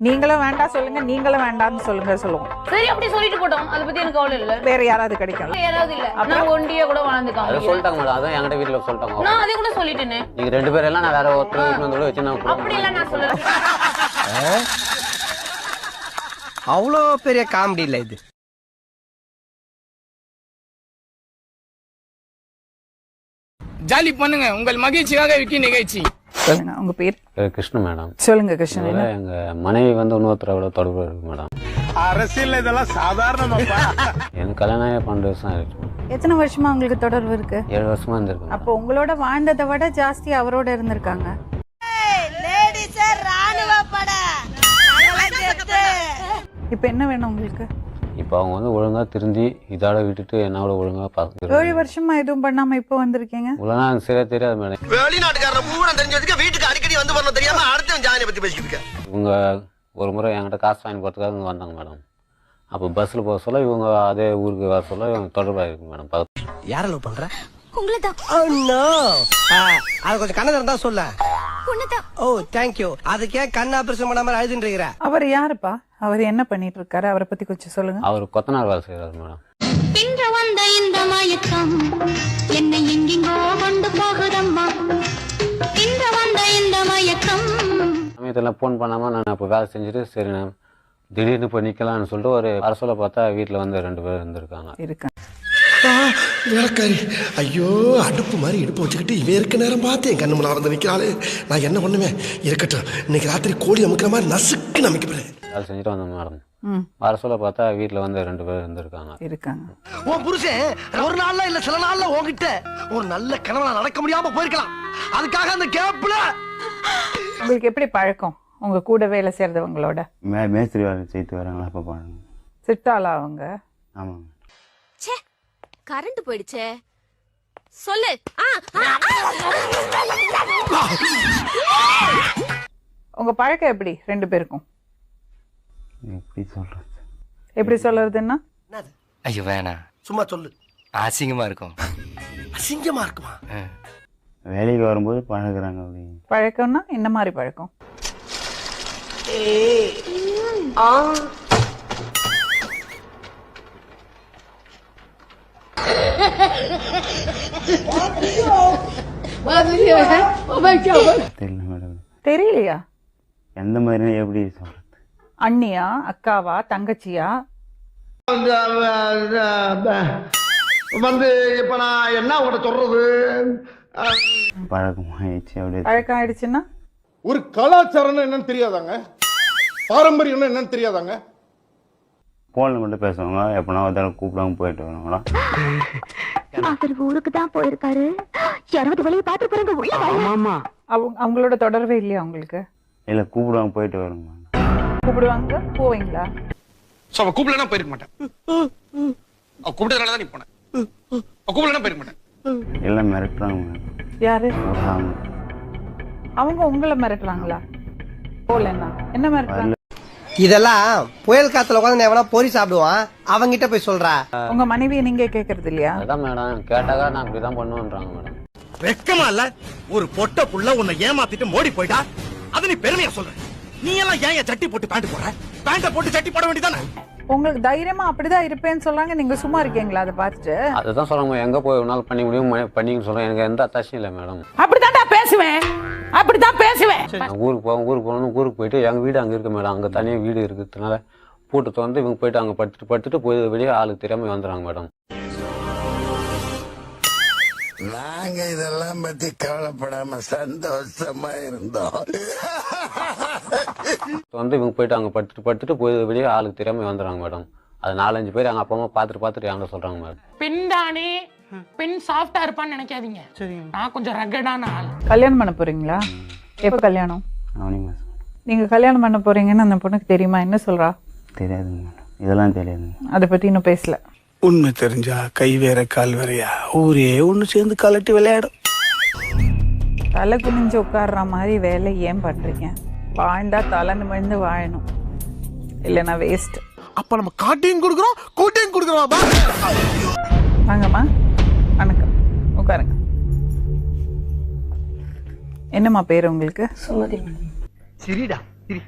நீங்களும் வேண்டாம் சொல்லுங்க நீங்களும் வேண்டாம்னு சொல்லுங்க சொல்லுவோம். சரி அப்படி சொல்லிட்டு போட்டோம். அதை பத்தி எனக்கு கவலை இல்ல. வேற யாராவது கிடைக்கும் யாராவது இல்ல. நான் ஒண்டியா கூட வாழ்ந்து அதை சொல்லிட்டாங்க மேடம் அதான் என்கிட்ட வீட்டுல சொல்லிட்டாங்க. நான் அதை கூட சொல்லிட்டேனே. நீங்க ரெண்டு பேரும் எல்லாம் நான் வேற ஒருத்தர் வீட்டுல வந்து கூட வச்சு நான் அப்படி எல்லாம் நான் சொல்லல. அவ்வளோ பெரிய காமெடி இல்ல இது. ஜாலி பண்ணுங்க. உங்கள் மகிழ்ச்சியாக விக்கி நிகழ்ச்சி. உங்க பேர்? பேர் கிருஷ்ண மேடம். சொல்லுங்க கிருஷ்ணன் எங்க மனைவி வந்து இன்னொருத்தரோட தொடர்பு இருக்கு மேடம். அரசியல் இதெல்லாம் சாதாரணமாப்பா. எனக்கு கல்யாணம் பன்னெண்டு வருஷம் ஆயிடுச்சு எத்தனை வருஷமா உங்களுக்கு தொடர்பு இருக்கு? ஏழு வருஷமா இருந்திருக்கு அப்போ உங்களோட வாழ்ந்ததை விட ஜாஸ்தி அவரோட இருந்திருக்காங்க. இப்ப என்ன வேணும் உங்களுக்கு? இப்போ அவங்க வந்து ஒழுங்கா திருந்தி இதோட விட்டுட்டு என்னோட ஒழுங்கா ஏழு பார்த்துக்கிறாங்க வருஷமா எதுவும் பண்ணாம இப்போ வந்திருக்கீங்க? இவ்வளோ எனக்கு சரியா தெரியாது மேடம் வெளிநாட்டுக்காரர் பூரா தெரிஞ்சு வச்சுக்க வீட்டுக்கு அடிக்கடி வந்து வரணும் தெரியாம அடுத்தவன் ஜாதியை பத்தி பேசிக்கிட்டு இருக்க இவங்க ஒரு முறை என்கிட்ட காசு வாங்கி போகிறதுக்காக இங்கே வந்தாங்க மேடம். அப்போ பஸ்ஸில் போக சொல்ல இவங்க அதே ஊருக்கு வர சொல்ல இவங்க தொடர்பாயிருக்கு மேடம். பக்கத்து யார லவ் பண்ற? அது கொஞ்சம் கண்ணு இருந்தா சொல்ல. ஓ தேங்க்யூ அதுக்கே கண் ஆபரேஷன் பண்ணாம அழுதுன்னு இருக்கிற அவர் யாருப்பா? அவர் என்ன பண்ணிட்டு இருக்காரு அவரை பத்தி கொஞ்சம் சொல்லுங்க. அவர் கொத்தனார் வேலை செய்கிறாரு மேடம். இன்று வந்த இந்த மயக்கம் என்னை எங்கெங்கோ கொண்டு போகுதம்மா. இன்று வந்த இந்த மயக்கம் சமயத்தில் ஃபோன் பண்ணாமல் நான் இப்போ வேலை செஞ்சுட்டு சரி நான் திடீர்னு இப்போ நிற்கலாம்னு சொல்லிட்டு ஒரு அரசோல பார்த்தா வீட்டில் வந்து ரெண்டு பேர் இருந்திருக்காங்க. இருக்கேன் வேலைக்காரி. ஐயோ அடுப்பு மாதிரி இடுப்பு வச்சுக்கிட்டு இவன் இருக்க நேரம் பார்த்து என் கண்ணு முன்னால வந்து நிற்கிறாளே நான் என்ன பண்ணுவேன்? இருக்கட்டும். இன்னைக்கு ராத்திரி கோழி அமுக்கிற மாதிரி நசுக்கு நமைக்கிறேன் வேலை செஞ்சுட்டு வந்தேன் மேடம். ம். வர சொல்ல பார்த்தா வீட்டில் வந்து ரெண்டு பேர் இருந்திருக்காங்க. இருக்காங்க. உன் புருஷன் ஒரு நாள்ல இல்ல சில நாள்ல உன்கிட்ட ஒரு நல்ல கனவுல நடக்க முடியாம போயிருக்கலாம். அதுக்காக அந்த கேப்ல உங்களுக்கு எப்படி பழக்கம்? உங்க கூட வேலை செய்யறதவங்களோட மே மேஸ்திரி வேலை செய்து வராங்களா அப்போ பாருங்க. சிட்டாளா அவங்க? ஆமாங்க. கரண்ட் போயிடுச்சே. சொல்லு. ஆ, ஆ, உங்க பழக்கம் எப்படி ரெண்டு பேருக்கும்? எப்படி சொல்கிறது எப்படி சொல்றதுன்னா ஐயோ வேணாம். சும்மா சொல்லு. அசிங்கமா இருக்கும். அசிங்கமா இருக்குமா? வேலைக்கு வரும்போது பழகுறாங்க அப்படி. பழக்கம்னா என்ன மாதிரி பழக்கம்? தெரியல மேடம் தெரியலையா? எந்த மாதிரினா எப்படி சொல்கிறது அண்ணியா அக்காவா தங்கச்சியா? வந்து இப்ப நான் என்ன உங்கள்கிட்ட சொல்றது? பழக்கமாகிடுச்சு அப்படியே பழக்கம் ஆயிடுச்சுன்னா ஒரு கலாச்சாரம்னு என்னன்னு தெரியாதாங்க? பாரம்பரியம்னு என்னன்னு தெரியாதாங்க? ஃபோனில் மட்டும் பேசுவாங்க எப்போனா ஒரு தடவை கூப்பிடாம போயிட்டு வருவாங்களா? அவர் ஊருக்கு தான் போயிருக்காரு. யாராவது வெளியே பாத்து போறாங்க உள்ள வாங்க. அவங்க அவங்களோட தொடர்பே இல்லையா உங்களுக்கு? இல்லை கூப்பிடாம போயிட்டு வருவாங்க கூப்பிடுவாங்க? போவீங்களா? சோ அவ கூப்பிடலன்னா போயிருக்க மாட்டேன். அவ கூப்பிட்டதுனால தான் நீ போனேன் அவ போயிருக்க மாட்டேன். எல்லாம் மிரட்டுறாங்க. யாரு? அவங்க உங்களை மிரட்டுறாங்களா? போலன்னா என்ன மிரட்டுறாங்க? இதெல்லாம் புயல் காத்துல உட்காந்து எவனா பொறி சாப்பிடுவான் அவங்கிட்ட போய் சொல்றா. உங்க மனைவியை நீங்க கேக்குறது இல்லையா? மேடம் கேட்டாக்கா நான் இப்படி தான் பண்ணுவேன்றாங்க மேடம். வெக்கமா இல்ல? ஒரு பொட்ட புள்ள உன்னை ஏமாத்திட்டு மோடி போயிட்டா? அது நீ பெருமையா சொல்ற? நீ எல்லாம் ஏன் சட்டி போட்டு பேண்ட் போற பேண்ட போட்டு சட்டி போட வேண்டியதானே? உங்களுக்கு தைரியமா அப்படிதான் இருப்பேன்னு சொல்றாங்க நீங்க சும்மா இருக்கீங்களா? அதை பார்த்துட்டு. அதுதான் சொல்கிறாங்க எங்கே போய் ஒரு நாள் பண்ணி முடியும் பண்ணிங்கன்னு சொல்கிறேன் எனக்கு எந்த அத்தாட்சியும் இல்லை மேடம். அப்படித்தான்டா பேசுவேன். அப்படிதான் பேசுவேன். நான் ஊருக்கு போவேன் ஊருக்கு போகணும் ஊருக்கு போயிட்டு எங்கள் வீடு அங்கே இருக்கு மேடம். அங்கே தனியாக வீடு இருக்கிறதுனால பூட்டு திறந்து இவங்க போயிட்டு அங்கே படுத்துட்டு படுத்துட்டு போய் வெளியே ஆளுக்கு தெரியாமல் வந்துடுறாங்க மேடம். நாங்க இதெல்லாம் பத்தி கவலைப்படாம சந்தோஷமா இருந்தோம். வந்து இவங்க போயிட்டு அங்கே படுத்துட்டு படுத்துட்டு போய் வெளியே ஆளுக்கு தெரியாமல் வந்துடுறாங்க மேடம். அது நாலஞ்சு பேர் எங்கள் அப்பா அம்மா பார்த்துட்டு பார்த்துட்டு என்கிட்ட சொல்கிறாங்க மேடம். பெண் தானே பெண் சாஃப்டா இருப்பான்னு நினைக்காதீங்க. நான் கொஞ்சம் ரகடான ஆள். கல்யாணம் பண்ண போறீங்களா? எப்ப கல்யாணம்? நீங்க கல்யாணம் பண்ண போறீங்கன்னு அந்த பொண்ணுக்கு தெரியுமா? என்ன சொல்றா? தெரியாதுங்க மேடம். இதெல்லாம் தெரியாதுங்க அதை பத்தி இன்னும் பேசல. உண்மை தெரிஞ்சா கை வேற கால் வேறையா? ஊரே ஒண்ணு சேர்ந்து கலட்டி விளையாடும். தலை குனிஞ்சு உட்கார்ற மாதிரி வேலை ஏன் பண்றீங்க? வாழ்ந்தா தலை நிமிர்ந்து வாழணும். இல்லைன்னா வேஸ்ட் அப்ப நம்ம காட்டையும் கொடுக்குறோம் கூட்டையும் கொடுக்குறோம் என்னம்மா பேர் உங்களுக்கு? சிரிடா சிரி.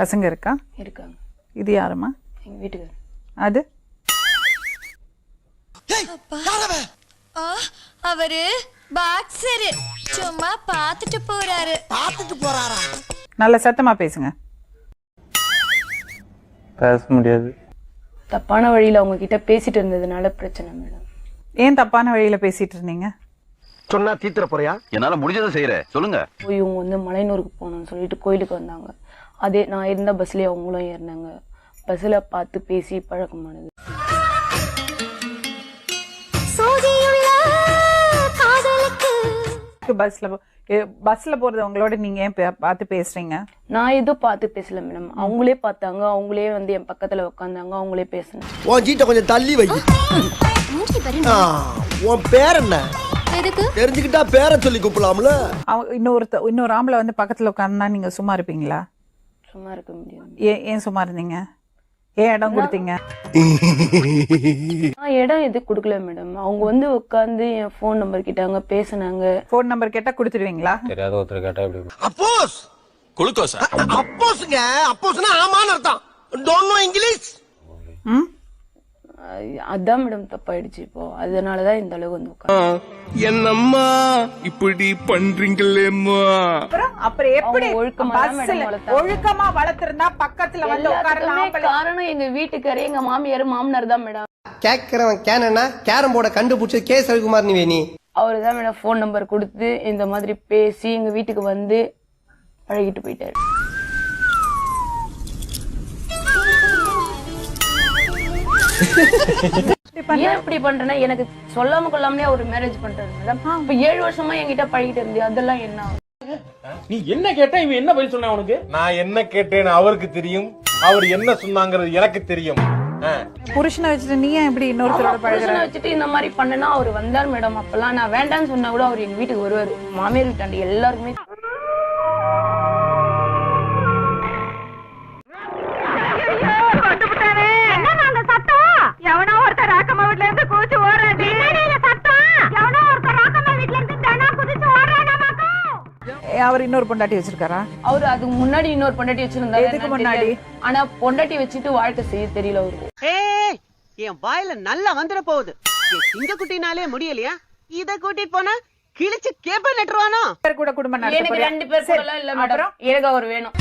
பசங்க இருக்கா? இருக்காங்க. இது யாருமா எங்க வீட்டுக்கு அது? அவரு பாக்ஸரு சும்மா பாத்துட்டு போறாரு. பார்த்துட்டு போறாரா? நல்ல சத்தமா பேசுங்க. பேச முடியாது. தப்பான வழியில அவங்க கிட்ட பேசிட்டு இருந்ததுனால பிரச்சனை மேடம். ஏன் தப்பான வழியில பேசிட்டு இருந்தீங்க? சொன்னா தீத்துற போறியா? என்னால முடிஞ்சதை செய்யறேன் சொல்லுங்க. போய் இவங்க வந்து மலையனூருக்கு போகணும்னு சொல்லிட்டு கோயிலுக்கு வந்தாங்க. அதே நான் இருந்த பஸ்லயே அவங்களும் ஏறினாங்க. பஸ்ல பார்த்து பேசி பழக்கமானது. பஸ்ல போ- எ- பஸ்ல போறது உங்களோட நீங்க ஏன் பே- பார்த்து பேசுறீங்க? நான் எதுவும் பார்த்து பேசல மேடம் அவங்களே பார்த்தாங்க. அவங்களே வந்து என் பக்கத்துல உட்காந்தாங்க அவங்களே பேசினேன். உன் சீட்டை கொஞ்சம் தள்ளி வை. உன் பேர் என்ன? எதுக்கு? தெரிஞ்சுக்கிட்டா பேரை சொல்லி கூப்பிடலாம்ல. இன்னொருத்த இன்னொரு ஆம்பளை வந்து பக்கத்துல உட்கார்ந்தா நீங்க சும்மா இருப்பீங்களா? சும்மா இருக்க முடியாது. ஏன் ஏன் சும்மா இருந்தீங்க? ஏன் இடம் கொடுத்தீங்க? இடம் எதுவும் கொடுக்கல மேடம் அவங்க வந்து உட்காந்து என் ஃபோன் நம்பர் கிட்டாங்க பேசினாங்க. ஃபோன் நம்பர் கேட்டா கொடுத்துருவீங்களா தெரியாத ஒருத்தர் கேட்டா எப்படி அப்போஸ்! குளுக்கோஸா? அப்போஸ்ங்க அப்போஸ்னா ஆமான்னு அர்த்தம். டோன்ட் நோ இங்கிலீஷ் ம்? அதான் மேடம் தப்பாயிடுச்சு இப்போ. அதனாலதான் இந்த அளவுக்கு வந்து உட்காந்து என்னம்மா இப்படி பண்றீங்களேம்மா அப்புறம் அப்புறம் எப்படி ஒழுக்கமா. ஒழுக்கமா வளர்த்திருந்தா பக்கத்துல வந்து ஆம்பளை காரணம் எங்க வீட்டுக்காரே எங்க மாமியார் மாமனார் தான் மேடம் கேக்குறவன் கேனா கேரம் போர்டை கண்டுபிடிச்சது கே. ரவிக்குமார் நீ. வேணி அவரு தான் மேடம் ஃபோன் நம்பர் கொடுத்து இந்த மாதிரி பேசி எங்க வீட்டுக்கு வந்து பழகிட்டு போயிட்டாரு. ஏன் இப்படி பண்றேன்னா எனக்கு சொல்லாம கொள்ளாமலே ஒரு மேரேஜ் பண்றாரு மேடம் இப்ப ஏழு வருஷமா என்கிட்ட பழகிட்டு இருந்து அதெல்லாம் என்ன? நீ என்ன கேட்டா இவன் என்ன பதில் சொன்ன உனக்கு? நான் என்ன கேட்டேன்னு அவருக்கு தெரியும். அவர் என்ன சொன்னாங்கிறது எனக்கு தெரியும். புருஷனை வச்சுட்டு நீ ஏன் இப்படி இன்னொருத்தரோட பழகுற புருஷனை வச்சுட்டு இந்த மாதிரி பண்ணனா அவர் வந்தார் மேடம் அப்பெல்லாம் நான் வேண்டாம்னு சொன்னா கூட அவர் எங்க வீட்டுக்கு வருவாரு. மாமியார் வீட்டாண்டி எல்லாருக்குமே அவர் இன்னொரு பொண்டாட்டி வச்சிருக்காரா? அவரு அதுக்கு முன்னாடி இன்னொரு பொண்டாட்டி வச்சிருந்தாரு. எதுக்கு முன்னாடி? ஆனா பொண்டாட்டி வச்சுட்டு வாழ்க்கை செய்ய தெரியல அவருக்கு ஏய் என் வாயில நல்லா வந்துட போகுது. சிங்க குட்டினாலே முடியலையா? இத கூட்டிட்டு போனா கிழிச்சு கேப்ப நட்டுருவானோ? பேர் கூட குடும்பம் நடத்த எனக்கு? ரெண்டு பேர் சரி, கூட இல்ல மேடம். எனக்கு அவர் வேணும்.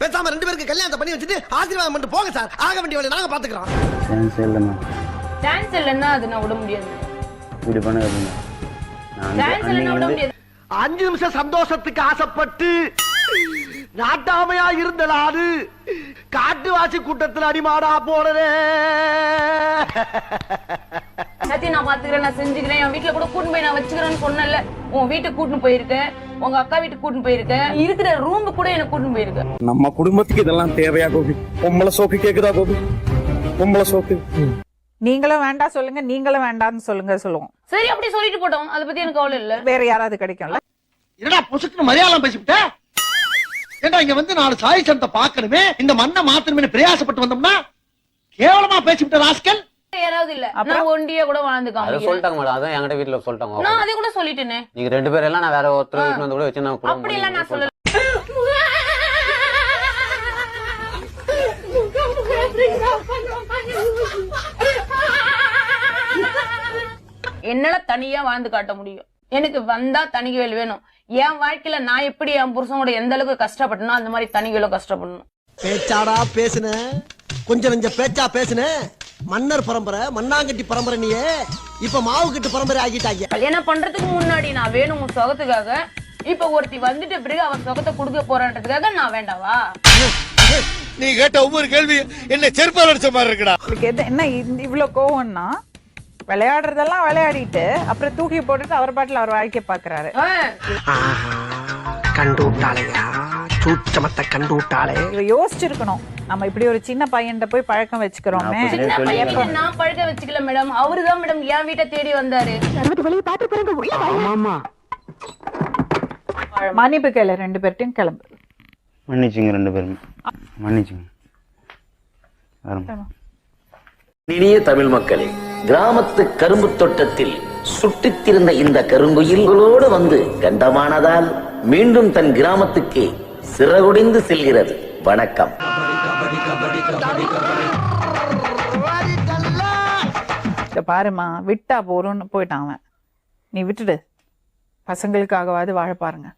பேசாம ரெண்டு பேருக்கு கல்யாணத்தை பண்ணி வச்சுட்டு ஆசீர்வாதம் பண்ணிட்டு போங்க சார். ஆக வேண்டிய வேலையை நாங்க பாத்துக்கிறோம் சான்ஸ் இல்லைம்மா டான்ஸ் இல்லைன்னா அது நான் விட முடியாது. இப்படி பண்ணாதீங்க நான் டான்ஸ் அன்னைக்கு இல்லைன்னா விட முடியாது. அஞ்சு நிமிஷம் சந்தோஷத்துக்கு ஆசைப்பட்டு நாட்டாமையா இருந்த நாடு காட்டுவாசி கூட்டத்தில் அடிமாடா போனதே. எல்லாத்தையும் நான் பாத்துக்கிறேன் நான் செஞ்சுக்கிறேன். என் வீட்டுல கூட கூட்டிட்டு போய் நான் வச்சுக்கிறேன்னு சொன்னேன்ல. உன் வீட்டுக்கு கூட்டிட்டு போயிருக்கேன் உங்க அக்கா வீட்டுக்கு கூட்டிட்டு போயிருக்கேன் இருக்கிற ரூம் கூட எனக்கு கூட்டிட்டு போயிருக்கேன் நம்ம குடும்பத்துக்கு இதெல்லாம் தேவையா கோபி? பொம்பளை சோக்கு கேக்குதா கோபி? பொம்பளை சோக்கு. நீங்களும் வேண்டாம் சொல்லுங்க நீங்களும் வேண்டாம்னு சொல்லுங்க சொல்லுவோம். சரி அப்படி சொல்லிட்டு போட்டோம். அதை பத்தி எனக்கு கவலை இல்ல. வேற யாராவது கிடைக்கும்ல? என்னடா பொசுக்குன்னு மலையாளம் பேசிவிட்ட? ஏண்டா இங்க வந்து நாலு சாய் சந்தை பார்க்கணுமே? இந்த மண்ணை மாத்தணுமே பிரயாசப்பட்டு வந்தோம்னா கேவலமா பேசிவிட்ட ராஸ்கல்? யாராவது இல்ல. நான் ஒண்டியா கூட வாழ்ந்து அதை காமிக்கிறேன் சொல்லிட்டாங்க மேடம். அதான் என்கிட்ட வீட்டுல சொல்லிட்டாங்க. நான் அதை கூட சொல்லிட்டேனே. நீங்க ரெண்டு பேரும் எல்லாம் நான் வேற ஒருத்தர் வீட்டுல வந்து கூட வச்சு நான் குடும்பம் அப்படி எல்லாம் நான் சொல்லல. என்னால தனியா வாழ்ந்து காட்ட முடியும். எனக்கு வந்தா தனிகள் வேணும். என் வாழ்க்கையில நான் எப்படி என் புருஷனோட எந்த அளவுக்கு கஷ்டப்பட்டனோ அந்த மாதிரி தனிகளும் கஷ்டப்படணும். பேச்சாடா பேசுன. கொஞ்சம் நெஞ்ச பேச்சா பேசுன. மன்னர் பரம்பரை மண்ணாங்கட்டி பரம்பரை நீயே. இப்ப மாவு கட்டு பரம்பரை ஆகிட்டாங்க கல்யாணம் பண்றதுக்கு முன்னாடி நான் வேணும் உன் சுகத்துக்காக. இப்ப ஒருத்தி வந்துட்ட பிறகு அவன் சுகத்தை கொடுக்க போறான்றதுக்காக நான் வேண்டாவா? நீ கேட்ட ஒவ்வொரு கேள்வி என்ன செருப்பால் அடிச்ச மாதிரி இருக்குடா. என்ன இவ்வளவு கோவம்னா விளையாடுறதெல்லாம் விளையாடிட்டு அப்புறம் தூக்கி போட்டுட்டு அவர் பாட்டுல அவர் வாழ்க்கைய பாக்குறாரு. கண்டு விட்டாளையா சூச்சமத்தை கண்டு விட்டாளே இவ யோசிச்சிருக்கணும். நம்ம இப்படி ஒரு சின்ன பையன்கிட்ட போய் பழக்கம் வச்சுக்கிறோமே. நான் சின்ன பையன் கிட்ட நான் பழக்க வச்சுக்கல மேடம். அவருதான் மேடம் என் வீட்டை தேடி வந்தாரு. மன்னிப்பு கேளு ரெண்டு பேர்ட்டையும் கிளம்பு. மன்னிச்சுங்க ரெண்டு பேரும். மன்னிச்சுங்க. இனிய தமிழ் மக்களே கிராமத்து கரும்பு தோட்டத்தில் சுட்டித்திருந்த இந்த கருங்குயில்களோடு வந்து கண்டமானதால் மீண்டும் தன் கிராமத்துக்கே சிறகுடிந்து செல்கிறது. வணக்கம். பாருமா விட்டா போறோம்னு போயிட்டான் அவன். நீ விட்டுடு. பசங்களுக்காகவாது வாழ பாருங்க.